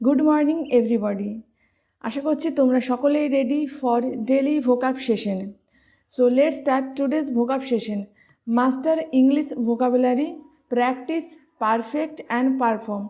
Good morning everybody আশা করছি তোমরা সকলেই ready for daily vocab session so let start today's vocab session master English vocabulary practice perfect and perform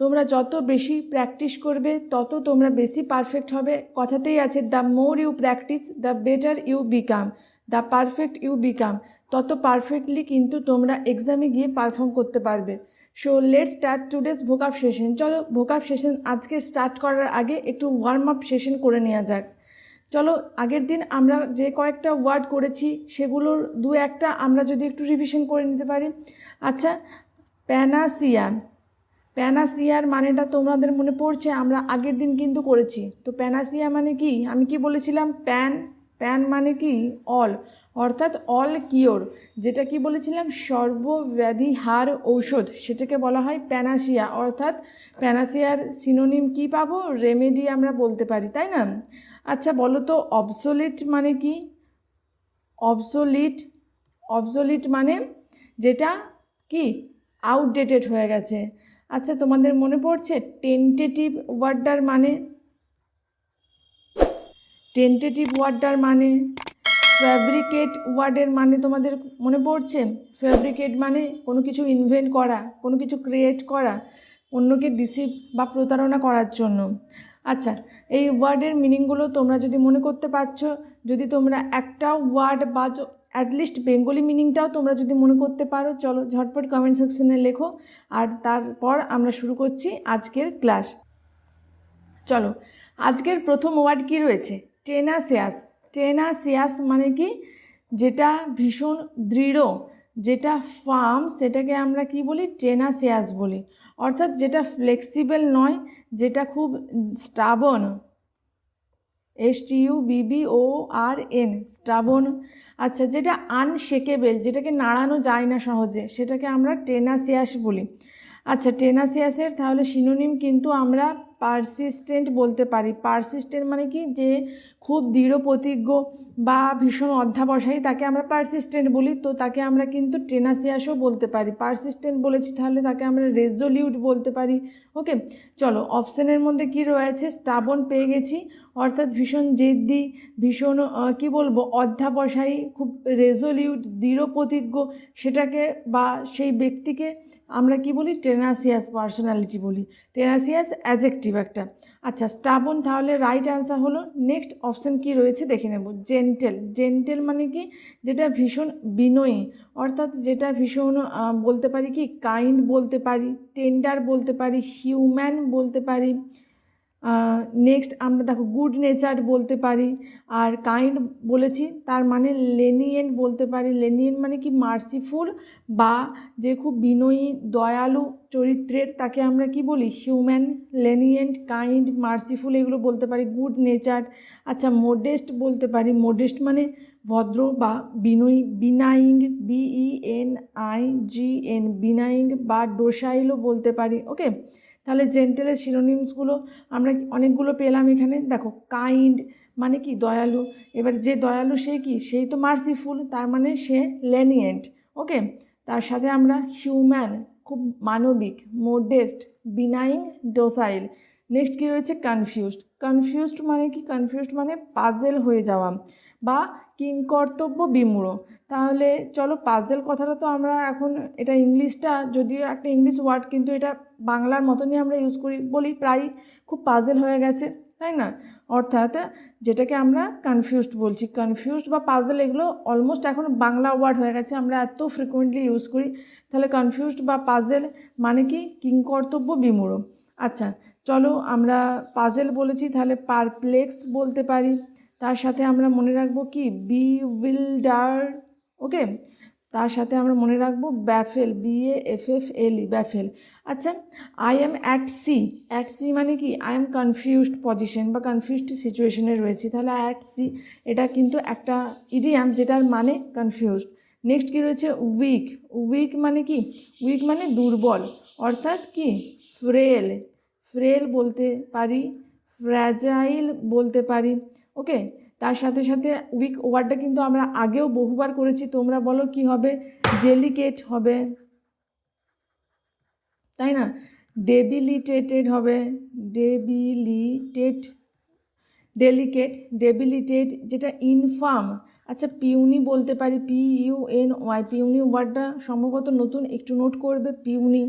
তোমরা যত বেশি প্র্যাকটিস করবে, তত তোমরা বেশি পারফেক্ট হবে। কথাতেই আছে the more you practice the better you become the perfect you become তত পারফেক্টলি কিন্তু তোমরা এক্সামে গিয়ে পারফর্ম করতে পারবে। So let start today's vocab session চলো ভোকাপ সেশন আজকে স্টার্ট করার আগে একটু ওয়ার্ম আপ সেশন করে নেওয়া যাক। চলো, আগের দিন আমরা যে কয়েকটা ওয়ার্ড করেছি, সেগুলোর দু একটা আমরা যদি একটু রিভিশন করে নিতে পারি। আচ্ছা প্যানাসিয়া প্যানাসিয়ার মানেটা তোমাদের মনে পড়ছে? আমরা আগের দিন কিন্তু করেছি। তো প্যানাসিয়া মানে কি? আমি কি বলেছিলাম? প্যান প্যান মানে কি? অল। অর্থাৎ অল কিওর, যেটা কি বলেছিলাম? সর্বব্যাধি হার ঔষধ, সেটাকে বলা হয় প্যানাসিয়া। অর্থাৎ প্যানাসিয়ার সিনোনিম কি পাবো? রেমেডি আমরা বলতে পারি, তাই না? আচ্ছা বলো তো, অবসোলিট মানে কি? অবসোলিট অবসোলিট মানে যেটা কি? আউটডেটেড হয়ে গেছে। আচ্ছা তোমাদের মনে পড়ছে টেন্টেটিভ ওয়ার্ডটার মানে টেন্টেটিভ ওয়ার্ডটার মানে ফ্যাব্রিকেট ওয়ার্ডের মানে তোমাদের মনে পড়ছে? ফ্যাব্রিকেট মানে কোনো কিছু ইনভেন্ট করা, কোনো কিছু ক্রিয়েট করা, অন্যকে ডিসিভ বা প্রতারণা করার জন্য। আচ্ছা এই ওয়ার্ডের মিনিংগুলো তোমরা যদি মনে করতে পারছ, যদি তোমরা একটা ওয়ার্ড বা অ্যাটলিস্ট বেঙ্গলি মিনিংটাও তোমরা যদি মনে করতে পারো, চলো ঝটপট কমেন্ট সেকশনে লেখো। আর তারপর আমরা শুরু করছি আজকের ক্লাস চলো, আজকের প্রথম ওয়ার্ড কি রয়েছে? টেনাসিয়াস। টেনাসিয়াস মানে কি? যেটা ভীষণ দৃঢ়, যেটা ফার্ম, সেটাকে আমরা কি বলি? টেনাসিয়াস বলি। অর্থাৎ যেটা ফ্লেক্সিবল নয়, যেটা খুব stubborn. S T BB O R N, stubborn. আচ্ছা যেটা আনশেকেবেল, যেটাকে নাড়ানো যায় না সহজে, সেটাকে আমরা টেনাসিয়াস বলি। আচ্ছা টেনাসিয়াসের তাহলে সিনোনিম কিন্তু আমরা পারসিস্টেন্ট বলতে পারি। পারসিস্টেন্ট মানে কি? যে খুব দৃঢ় প্রতিজ্ঞ বা ভীষণ অধ্যাবসায়ী, তাকে আমরা পারসিস্টেন্ট বলি। তো তাকে আমরা কিন্তু টেনাসিয়াসও বলতে পারি। পারসিস্টেন্ট বলেছি তাহলে তাকে আমরা রেজলিউট বলতে পারি। ওকে চলো অপশানের মধ্যে কি রয়েছে? স্টাবন পেয়ে গেছি। অর্থাৎ ভীষণ জেদ্দি, ভীষণ কি বলব? অধ্যাবসায়ী, খুব রেজলিউট দৃঢ় প্রতিজ্ঞ। সেটাকে বা সেই ব্যক্তিকে আমরা কি বলি? টেনাসিয়াস পার্সোনালিটি বলি। টেনাসিয়াস অ্যাজেক্টিভ একটা। আচ্ছা স্টাবন, তাহলে রাইট অ্যান্সার হলো নেক্সট অপশান কি রয়েছে দেখে নেব। জেন্টেল জেন্টেল মানে কি? যেটা ভীষণ বিনয়ী। অর্থাৎ যেটা ভীষণ বলতে পারি কি? কাইন্ড বলতে পারি টেন্ডার বলতে পারি হিউম্যান বলতে পারি। নেক্সট আমরা দেখো গুড নেচার বলতে পারি, আর কাইন্ড বলেছি, তার মানে লেনিয়েন্ট বলতে পারি। লেনিয়েন্ট মানে কি মার্সিফুল বা যে খুব বিনয়ী, দয়ালু চরিত্রের, তাকে আমরা কি বলি? হিউম্যান লেনিয়েন্ট কাইন্ড মার্সিফুল এগুলো বলতে পারি। গুড নেচার আচ্ছা মোডেস্ট বলতে পারি। মোডেস্ট মানে ভদ্র বা বিনয়ী benign B E N I G N benign বা ডোসাইলও বলতে পারি ওকে তাহলে জেন্টেলের শিরোনিমসগুলো আমরা অনেকগুলো পেলাম এখানে। দেখো কাইন্ড মানে কি? দয়ালু। এবার যে দয়ালু সে কি? সেই তো মার্সিফুল তার মানে সে লেনিয়েন্ট ওকে তার সাথে আমরা হিউম্যান খুব মানবিক মোডেস্ট বিনাইং ডোসাইল নেক্সট কী রয়েছে? কনফিউজড কনফিউজড মানে কি? কনফিউজড মানে পাজেল হয়ে যাওয়া বা কিংকর্তব্য বিমূঢ়। তাহলে চলো পাজেল কথাটা তো আমরা এখন, এটা ইংলিশটা, যদিও একটা ইংলিশ ওয়ার্ড কিন্তু এটা বাংলার মতনই আমরা ইউজ করি বলি প্রায় খুব পাজেল হয়ে গেছে, তাই না? অর্থাৎ যেটাকে আমরা কনফিউজড বলছি। কনফিউজড বা পাজেল এগুলো অলমোস্ট এখন বাংলা ওয়ার্ড হয়ে গেছে, আমরা এত ফ্রিকুয়েন্টলি ইউজ করি। তাহলে কনফিউজড বা পাজেল মানে কি? কিংকর্তব্য বিমূঢ়। আচ্ছা চলো আমরা পাজেল বলেছি, তাহলে পারপ্লেক্স বলতে পারি। তার সাথে আমরা মনে রাখব কি? বি উইল্ডার ওকে তার সাথে আমরা মনে রাখব baffle B A F F L E baffle আচ্ছা I am at sea at sea মানে কি? আই এম কনফিউজড পজিশন বা কনফিউজড সিচুয়েশনে রয়েছি। তাহলে অ্যাট সি এটা কিন্তু একটা ইডিয়াম যেটার মানে কনফিউজড নেক্সট কী রয়েছে? উইক উইক মানে কি? উইক মানে দুর্বল। অর্থাৎ কি? ফ্রেল ফ্রেল বলতে পারি ফ্র্যাজাইল বলতে পারি। ওকে তার সাথে সাথে উইক ওয়ার্ডটা কিন্তু আমরা আগেও বহুবার করেছি। তোমরা বলো কি হবে? ডেলিকেট হবে। তাই না? ডেবিলিটেটেড হবে। ডেবিলিটেট ডেলিকেট ডেবিলিটেট যেটা ইনফার্ম আচ্ছা পিউনি বলতে পারি, P U N Y, puny ওয়ার্ডটা সম্ভবত নতুন, একটু নোট করবে, পিউনি।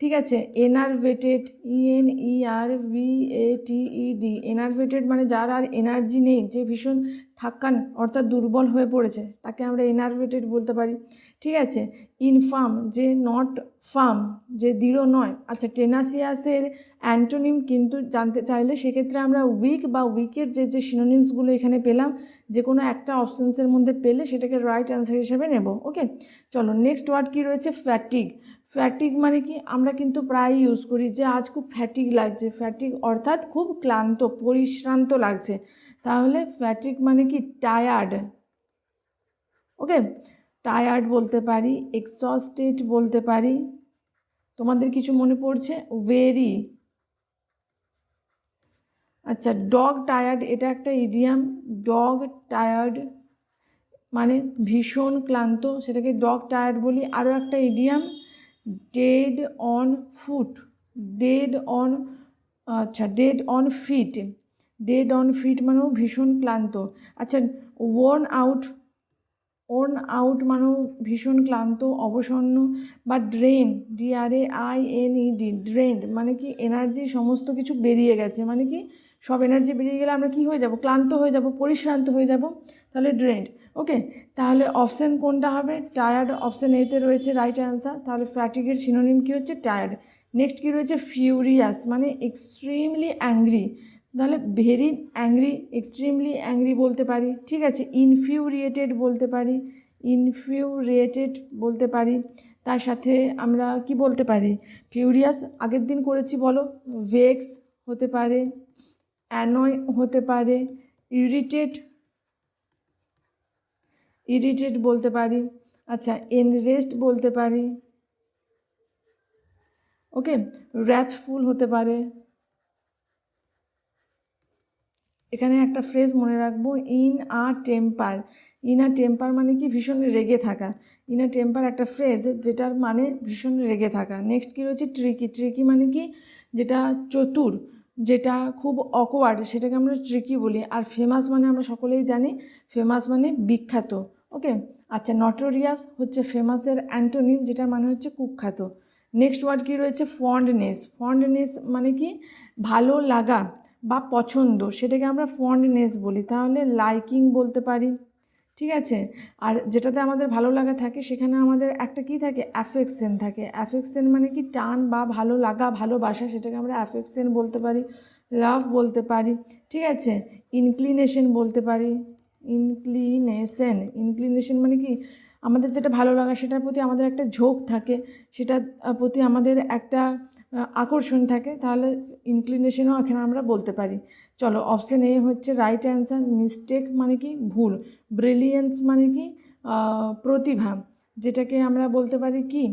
ঠিক আছে enervated E N E R V A T E D enervated মানে যার আর এনার্জি নেই, যে ভীষণ থাক্কান অর্থাৎ দুর্বল হয়ে পড়েছে, তাকে আমরা এনারভেটেড বলতে পারি। ঠিক আছে ইনফার্ম, যে নট ফার্ম যে দৃঢ় নয়। আচ্ছা টেনাসিয়াসের অ্যান্টোনিম কিন্তু জানতে চাইলে সেক্ষেত্রে আমরা উইক বা উইকের যে যে সিনোনিমসগুলো এখানে পেলাম, যে কোনো একটা অপশানসের মধ্যে পেলে সেটাকে রাইট অ্যান্সার হিসেবে নেব ওকে চলো নেক্সট ওয়ার্ড কী রয়েছে? ফ্যাটিক ফ্যাটিক মানে কি? আমরা কিন্তু প্রায় ইউজ করি যে, আজ খুব ফ্যাটিক লাগছে। ফ্যাটিক অর্থাৎ খুব ক্লান্ত, পরিশ্রান্ত লাগছে। তাহলে ফ্যাটিক মানে কি? টায়ার্ড ওকে টায়ার্ড বলতে পারি এক্সস্টেড বলতে পারি। তোমাদের কিছু মনে পড়ছে? ভেরি আচ্ছা ডগ টায়ার্ড এটা একটা ইডিয়াম ডগ টায়ার্ড মানে ভীষণ ক্লান্ত। সেটাকে ডগ টায়ার্ড বলি। আরও একটা idiom dead on foot dead on আচ্ছা dead on feet dead on feet মানেও ভীষণ ক্লান্ত। আচ্ছা ওয়ার্ন আউট ওর্ন আউট মানেও ভীষণ ক্লান্ত, অবসন্ন বা drain, D R A I N E D, drained মানে কি এনার্জি সমস্ত কিছু বেরিয়ে গেছে মানে কি সব এনার্জি বেরিয়ে গেলে আমরা কি হয়ে যাব? ক্লান্ত হয়ে যাব, পরিশ্রান্ত হয়ে যাব, তাহলে ড্রেন্ড। ওকে, তাহলে অপশান কোনটা হবে? টায়ার্ড, অপশান এতে রয়েছে রাইট অ্যান্সার, তাহলে ফ্যাটিকের সিনোনিম কী হচ্ছে? টায়ার্ড। নেক্সট কী রয়েছে? ফিউরিয়াস মানে এক্সট্রিমলি অ্যাংরি। তাহলে ভেরি অ্যাংরি এক্সট্রিমলি অ্যাংরি বলতে পারি। ঠিক আছে ইনফিউরিয়েটেড বলতে পারি। ইনফিউরিয়েটেড বলতে পারি। তার সাথে আমরা কি বলতে পারি? ফিউরিয়াস আগের দিন করেছি বলো। ভেক্স হতে পারে অ্যানয় হতে পারে ইরিটেট ইরিটেট বলতে পারি। আচ্ছা এনরেস্ট বলতে পারি। ওকে র্যাথফুল হতে পারে। এখানে একটা ফ্রেজ মনে রাখব in a temper in a temper মানে কি? ভীষণ রেগে থাকা। ইন আ টেম্পার একটা ফ্রেজ যেটার মানে ভীষণ রেগে থাকা। নেক্সট কী রয়েছে? ট্রিকি ট্রিকি মানে কি? যেটা চতুর, যেটা খুব অকওয়ার্ড সেটাকে আমরা ট্রিকি বলি। আর ফেমাস মানে আমরা সকলেই জানি ফেমাস মানে বিখ্যাত। ওকে আচ্ছা নটোরিয়াস হচ্ছে ফেমাসের অ্যান্টোনিম যেটার মানে হচ্ছে কুখ্যাত। নেক্সট ওয়ার্ড কী রয়েছে? ফন্ডনেস ফন্ডনেস মানে কি? ভালো লাগা। বা পছন্দ, সেটাকে আমরা ফন্ডনেস বলি, তাহলে লাইকিং বলতে পারি, ঠিক আছে? আর যেটাতে আমাদের ভালো লাগা থাকে, সেখানে আমাদের একটা কি থাকে? অ্যাফেকশন থাকে। অ্যাফেকশন মানে কি? টান বা ভালো লাগা, ভালোবাসা, সেটাকে আমরা অ্যাফেকশন বলতে পারি লাভ বলতে পারি, ঠিক আছে? ইনক্লিনেশন বলতে পারি ইনক্লিনেশন ইনক্লিনেশন মানে কি? আমাদের যেটা ভালো লাগা, সেটার প্রতি আমাদের একটা ঝোঁক থাকে, সেটার প্রতি আমাদের একটা আকর্ষণ থাকে, তাহলে ইনক্লিনেশনও এখানে আমরা বলতে পারি। চলো অপশান এ হচ্ছে রাইট অ্যান্সার মিস্টেক মানে কি? ভুল। ব্রিলিয়েন্স মানে কি? প্রতিভা। যেটাকে আমরা বলতে পারি কি?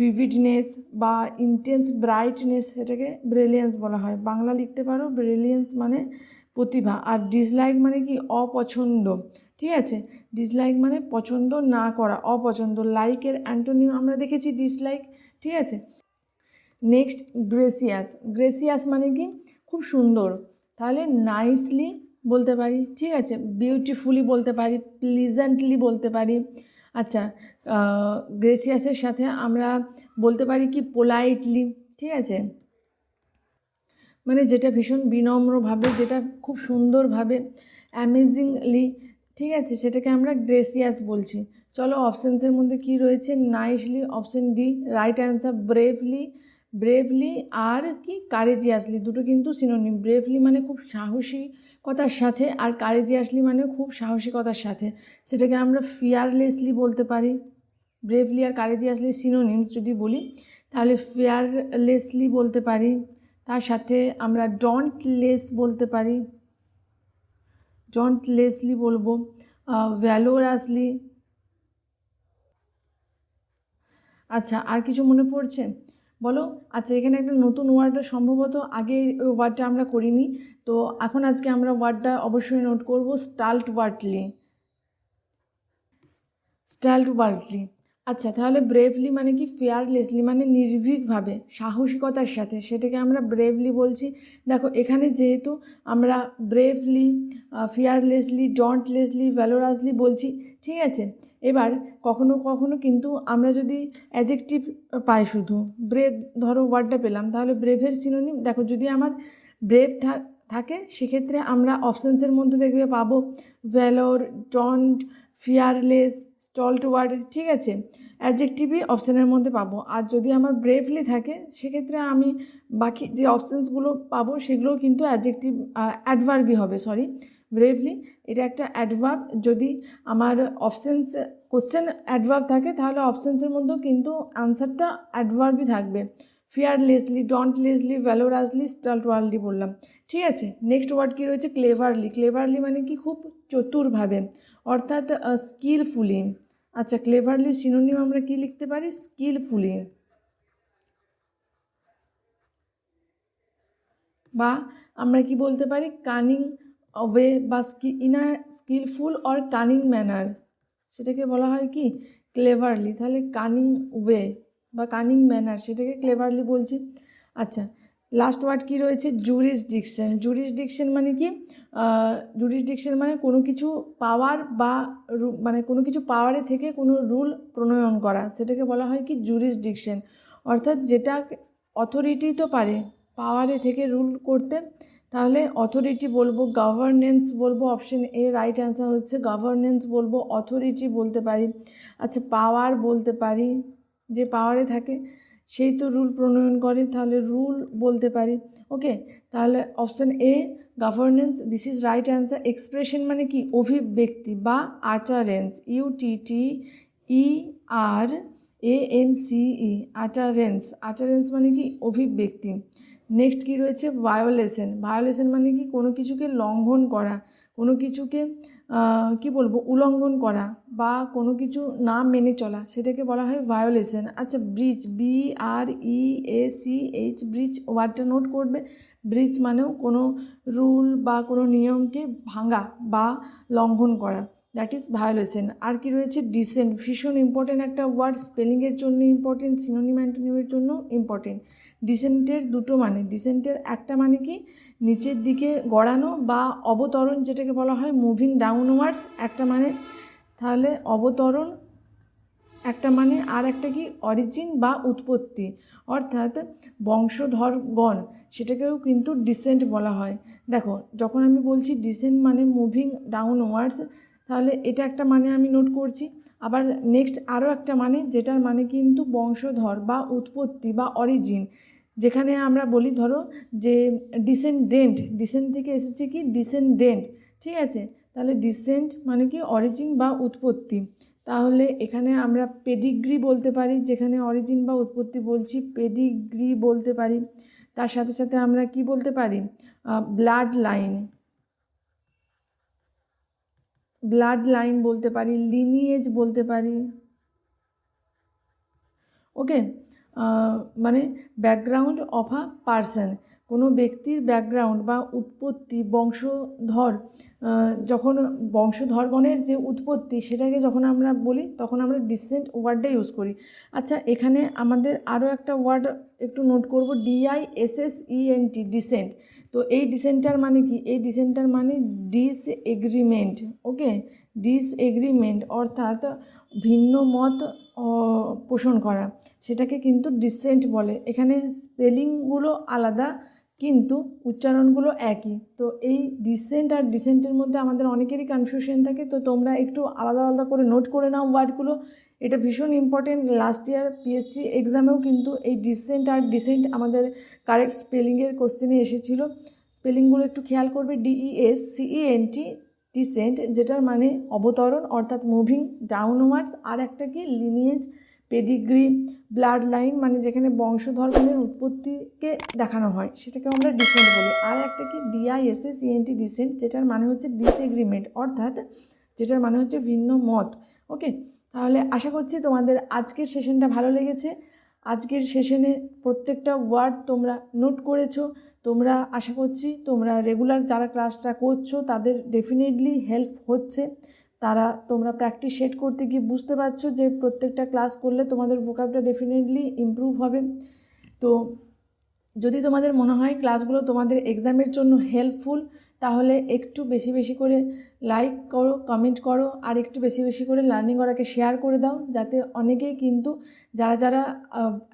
ভিভিডনেস বা ইন্টেন্স ব্রাইটনেস সেটাকে ব্রিলিয়েন্স বলা হয়। বাংলা লিখতে পারো ব্রিলিয়েন্স মানে প্রতিভা। আর ডিসলাইক মানে কি? অপছন্দ। ঠিক আছে? ডিসলাইক মানে পছন্দ না করা, অপছন্দ। লাইকের অ্যান্টোনিম আমরা দেখেছি ডিসলাইক ঠিক আছে? নেক্সট গ্রেসিয়াস গ্রেসিয়াস মানে কি? খুব সুন্দর। তাহলে নাইসলি বলতে পারি, ঠিক আছে? বিউটিফুলি বলতে পারি প্লিজেন্টলি বলতে পারি। আচ্ছা গ্রেসিয়াসের সাথে আমরা বলতে পারি কি পোলাইটলি ঠিক আছে? মানে যেটা ভীষণ বিনম্রভাবে, যেটা খুব সুন্দরভাবে অ্যামেজিংলি ঠিক আছে? সেটাকে আমরা গ্রেসিয়াস বলছি। চলো অপশানসের মধ্যে কি রয়েছে? Nicely option D right answer bravely bravely আর কি? কারেজিয়াসলি। দুটো কিন্তু সিনোনিম ব্রেভলি মানে খুব সাহসিকতার সাথে আর কারেজিয়াসলি মানে খুব সাহসিকতার সাথে। সেটাকে আমরা ফিয়ারলেসলি বলতে পারি। ব্রেভলি আর কারেজিয়াসলি সিনোনিমস যদি বলি, তাহলে ফিয়ারলেসলি বলতে পারি। তার সাথে আমরা ডন্টলেস বলতে পারি। ডন্টলেসলি বলব। ভ্যালোরাসলি আচ্ছা আর কিছু মনে পড়ছে? বলো? আচ্ছা এখানে একটা নতুন ওয়ার্ডটা সম্ভবত আগে ওই ওয়ার্ডটা আমরা করিনি। তো এখন আজকে আমরা ওয়ার্ডটা অবশ্যই নোট করব স্টাল্ট ওয়ার্ডলি স্টাল্ট ওয়ার্ডলি আচ্ছা তাহলে ব্রেভলি মানে কি ফেয়ারলেসলি মানে নির্ভীকভাবে, সাহসিকতার সাথে, সেটাকে আমরা ব্রেভলি বলছি। দেখো, এখানে যেহেতু আমরা ব্রেভলি ফিয়ারলেসলি ডন্টলেসলি ভ্যালোরাসলি বলছি, ঠিক আছে? এবার কখনো কখনো কিন্তু আমরা যদি অ্যাজেকটিভ পাই শুধু ব্রেভ ধরো ওয়ার্ডটা পেলাম, তাহলে ব্রেভের সিনোনিম দেখো যদি আমার ব্রেভ থাকে, সেক্ষেত্রে আমরা অপশানসের মধ্যে দেখবে পাবো valour daunt fearless stalwart word ঠিক আছে? অ্যাডজেক্টিভই অপশানের মধ্যে পাবো। আর যদি আমার ব্রেভলি থাকে, সেক্ষেত্রে আমি বাকি যে অপশানসগুলো পাবো সেগুলো কিন্তু অ্যাডজেক্টিভ অ্যাডভার্বই হবে সরি ব্রেভলি এটা একটা অ্যাডভার্ব যদি আমার অপশানস কোশ্চেন অ্যাডভার্ব থাকে, তাহলে অপশানসের মধ্যেও কিন্তু আনসারটা অ্যাডভার্বই থাকবে। ফিয়ারলেসলি ডন্টলেসলি ভ্যালোরাসলি স্টাল্টওয়ার্ডলি বললাম। ঠিক আছে নেক্সট ওয়ার্ড কী রয়েছে? ক্লেভারলি ক্লেভারলি মানে কি? খুব চতুরভাবে। অর্থাৎ স্কিলফুলি আচ্ছা ক্লেভারলি সিনোনিম আমরা কি লিখতে পারি? স্কিলফুলি বা আমরা কি বলতে পারি? কানিং ওয়ে বা ski in a skilful or cunning manner সেটাকে বলা হয় কি? ক্লেভারলি তাহলে কানিং ওয়ে বা কানিং ম্যানার সেটাকে ক্লেভারলি বলছি। আচ্ছা লাস্ট ওয়ার্ড কী রয়েছে? জুরিসডিকশন জুরিসডিকশন মানে কি? জুরিসডিকশন মানে কোনো কিছু পাওয়ার বা মানে কোনো কিছু পাওয়ারে থেকে কোনো রুল প্রণয়ন করা, সেটাকে বলা হয় কি? জুরিসডিকশন অর্থাৎ যেটা অথরিটি তো পারে পাওয়ারে থেকে রুল করতে, তাহলে অথরিটি বলব গভর্নেন্স বলব অপশন এ রাইট অ্যান্সার হচ্ছে গভর্নেন্স বলব অথরিটি বলতে পারি। আচ্ছা পাওয়ার বলতে পারি। যে পাওয়ারে থাকে, সেই তো রুল প্রণয়ন করে, তাহলে রুল বলতে পারি। ওকে তাহলে option A governance this is right answer expression মানে কি? অভিব্যক্তি বা utterance U T T E R A N C E utterance utterance মানে কি? অভিব্যক্তি। নেক্সট কি রয়েছে? ভায়োলেশন ভায়োলেশন মানে কি? কোনো কিছুকে লঙ্ঘন করা, কোনো কিছুকে কি বলব উল্লঙ্ঘন করা বা কোনো কিছু না মেনে চলা, সেটাকে বলা হয় ভায়োলেশন আচ্ছা breach B R E A C H breach ওয়ার্ডটা নোট করবে। ব্রিজ মানেও কোনো রুল বা কোনো নিয়মকে ভাঙা বা লঙ্ঘন করা। দ্যাট ইজ ভায়োলেশন আর কি রয়েছে? ডিসেন্ট ভীষণ ইম্পর্টেন্ট একটা ওয়ার্ড স্পেলিংয়ের জন্য ইম্পর্টেন্ট সিনোনিম অ্যান্টোনিমের জন্য ইম্পর্টেন্ট ডিসেন্টের দুটো মানে। ডিসেন্টের একটা মানে কি? নিচের দিকে গড়ানো বা অবতরণ যেটাকে বলা হয় মুভিং ডাউনওয়ার্ডস একটা মানে তাহলে অবতরণ একটা মানে আর একটা কি? অরিজিন বা উৎপত্তি। অর্থাৎ বংশধরগণ সেটাকেও কিন্তু ডিসেন্ট বলা হয়। দেখো, যখন আমি বলছি ডিসেন্ট মানে মুভিং ডাউনওয়ার্ডস তাহলে এটা একটা মানে আমি নোট করছি। আবার নেক্সট আরও একটা মানে যেটার মানে কিন্তু বংশধর বা উৎপত্তি বা অরিজিন যেখানে আমরা বলি, ধরো যে ডিসেন্ডেন্ট ডিসেন্ট থেকে এসেছে কি? ডিসেন্ডেন্ট ঠিক আছে? তাহলে ডিসেন্ট মানে কি? অরিজিন বা উৎপত্তি। তাহলে এখানে আমরা পেডিগ্রি বলতে পারি, যেখানে অরিজিন বা উৎপত্তি বলছি পেডিগ্রি বলতে পারি। তার সাথে সাথে আমরা কি বলতে পারি? ব্লাড লাইন ব্লাড লাইন বলতে পারি লিনিয়েজ বলতে পারি। ওকে মানে ব্যাকগ্রাউন্ড অফ আ পারসন কোনো ব্যক্তির ব্যাকগ্রাউন্ড বা উৎপত্তি, বংশধর যখন বংশধরগণের যে উৎপত্তি সেটাকে যখন আমরা বলি, তখন আমরা ডিসেন্ট ওয়ার্ডটা ইউজ করি। আচ্ছা এখানে আমাদের আরও একটা ওয়ার্ড একটু নোট করব D I S S E N T dissent তো এই ডিসেন্টার মানে কি? এই ডিসেন্টার মানে disagreement okay disagreement অর্থাৎ ভিন্ন মত পোষণ করা। সেটাকে কিন্তু ডিসেন্ট বলে। এখানে স্পেলিংগুলো আলাদা, কিন্তু উচ্চারণগুলো একই। তো এই ডিসেন্ট আর ডিসেন্টের মধ্যে আমাদের অনেকেরই কনফিউশন থাকে। তো তোমরা একটু আলাদা আলাদা করে নোট করে নাও ওয়ার্ডগুলো। এটা ভীষণ ইম্পর্টেন্ট লাস্ট ইয়ার পিএসসি এক্সামেও কিন্তু এই ডিসেন্ট আর ডিসেন্ট আমাদের কারেক্ট স্পেলিংয়ের কোশ্চেনে এসেছিল। স্পেলিংগুলো একটু খেয়াল করবে। ডিইএস সিইএনটি ডিসেন্ট যেটার মানে অবতরণ, অর্থাৎ মুভিং ডাউনওয়ার্ডস আর একটা কি লিনিয়েজ পেডিগ্রি ব্লাড লাইন মানে যেখানে বংশধর্মের উৎপত্তিকে দেখানো হয় সেটাকে আমরা ডিসেন্ট বলি। আর একটা কি? ডিআইএসএ সিএনটি ডিসেন্ট যেটার মানে হচ্ছে ডিসএগ্রিমেন্ট অর্থাৎ যেটার মানে হচ্ছে ভিন্ন মত। ওকে তাহলে আশা করছি তোমাদের আজকের সেশনটা ভালো লেগেছে। আজকের সেশনে প্রত্যেকটা ওয়ার্ড তোমরা নোট করেছ। তোমরা, আশা করছি তোমরা রেগুলার যারা ক্লাসটা করছ, তাদের ডেফিনেটলি হেল্প হচ্ছে। তারা, তোমরা প্র্যাকটিস সেট করতে গিয়ে বুঝতে পারছ যে প্রত্যেকটা ক্লাস করলে তোমাদের ভোকাবটা ডেফিনেটলি ইম্প্রুভ হবে। তো যদি তোমাদের মনে হয় ক্লাসগুলো তোমাদের এক্সামের জন্য হেল্পফুল তাহলে একটু বেশি বেশি করে লাইক করো কমেন্ট করো, আর একটু বেশি বেশি করে লার্নিং করাকে শেয়ার করে দাও, যাতে অনেকেই কিন্তু, যারা যারা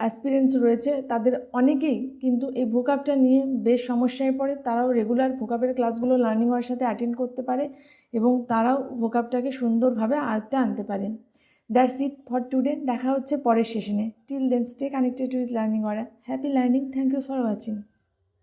অ্যাসপিরেন্টস রয়েছে, তাদের অনেকেই কিন্তু এই ভোকাবটা নিয়ে বেশ সমস্যায় পড়ে। তারাও রেগুলার ভোকাবের ক্লাসগুলো লার্নিং করার সাথে অ্যাটেন্ড করতে পারে এবং তারাও ভোকাবটাকে সুন্দরভাবে আয়ত্তে আনতে পারেন দ্যাটস ইট ফর টুডে দেখা হচ্ছে পরের সেশনে till then stay connected with learning করা happy learning thank you for watching